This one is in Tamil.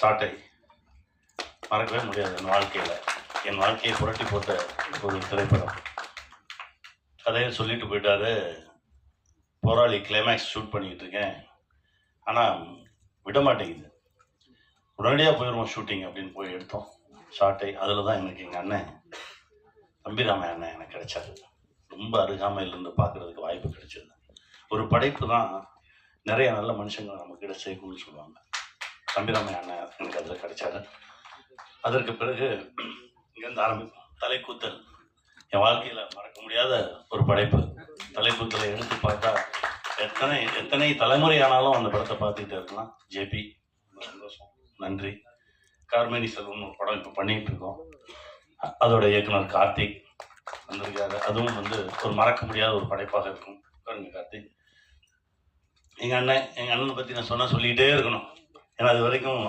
சாட்டை மறக்கவே முடியாது என் வாழ்க்கையில். என் வாழ்க்கையை புரட்டி போட்ட ஒரு திரைப்படம். கதையை சொல்லிட்டு போயிட்டாரு. போராளி கிளைமேக்ஸ் ஷூட் பண்ணிக்கிட்டு இருக்கேன். ஆனால் விட மாட்டேங்குது. உடனடியாக போயிடுவோம் ஷூட்டிங் அப்படின்னு போய் எடுத்தோம். ஷார்ட்டை அதில் தான் எனக்கு எங்கள் அண்ணன் தம்பிராம அண்ணன் எனக்கு கிடைச்சாரு. ரொம்ப அருகாமையிலேருந்து பார்க்குறதுக்கு வாய்ப்பு கிடைச்சது. ஒரு படைப்பு தான் நிறைய நல்ல மனுஷங்க நமக்கு கிட்ட சேர்க்கும்னு சொல்லுவாங்க. தம்பிராம அண்ணன் எனக்கு அதில் கிடைச்சாரு அதற்கு பிறகு இங்கேருந்து ஆரம்பிப்போம். தலைக்கூத்தல். என் வாழ்க்கையில் மறக்க முடியாத ஒரு படைப்பு. தலைக்கூத்தலை எடுத்து பார்த்தா எத்தனை எத்தனை தலைமுறை ஆனாலும் அந்த படத்தை பார்த்துக்கிட்டே இருக்கலாம். ஜேபி சந்தோஷம். நன்றி. கார்மேனி செல்வம் ஒரு படம் இப்போ பண்ணிகிட்டு இருக்கோம். அதோட இயக்குனர் கார்த்திக் வந்திருக்காரு. அதுவும் வந்து ஒரு மறக்க முடியாத ஒரு படைப்பாக இருக்கும். பாருங்க கார்த்திக். எங்கள் அண்ணன் எங்கள் அண்ணனை பற்றி நான் சொன்னால் சொல்லிக்கிட்டே இருக்கணும். ஏன்னா அது வரைக்கும்